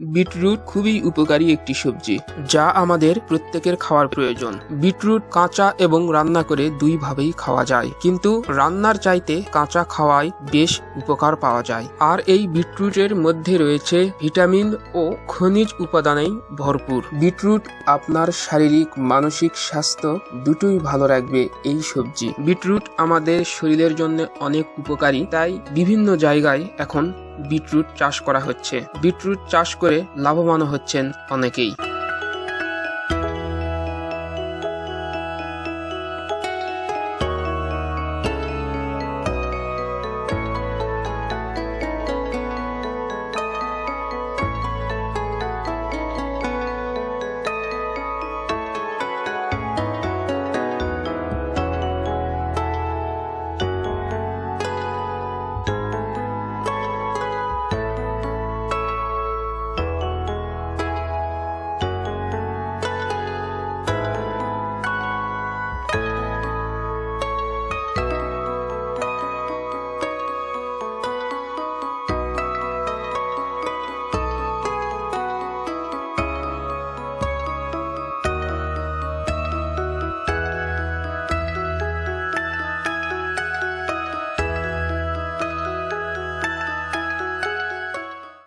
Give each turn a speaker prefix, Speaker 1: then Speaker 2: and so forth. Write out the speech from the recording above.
Speaker 1: Beetroot খুবই উপকারী একটি সবজি, যা আমাদের প্রত্যেকের খাওয়ার প্রয়োজন। বিটরুট কাঁচা এবং রান্না করে দুই ভাবেই খাওয়া যায়, কিন্তু রান্নার চাইতে কাঁচা খাওয়ায় বেশ উপকার পাওয়া যায়। আর এই বিটরুটের মধ্যে রয়েছে ভিটামিন ও খনিজ উপাদানেই ভরপুর। বিটরুট আপনার শারীরিক, মানসিক স্বাস্থ্য দুটোই ভালো রাখবে এই সবজি। বিটরুট আমাদের শরীরের জন্য অনেক উপকারী, তাই বিভিন্ন জায়গায় এখন বিটরুট চাষ করা হচ্ছে। বিটরুট চাষ করে লাভবানও হচ্ছেন অনেকেই।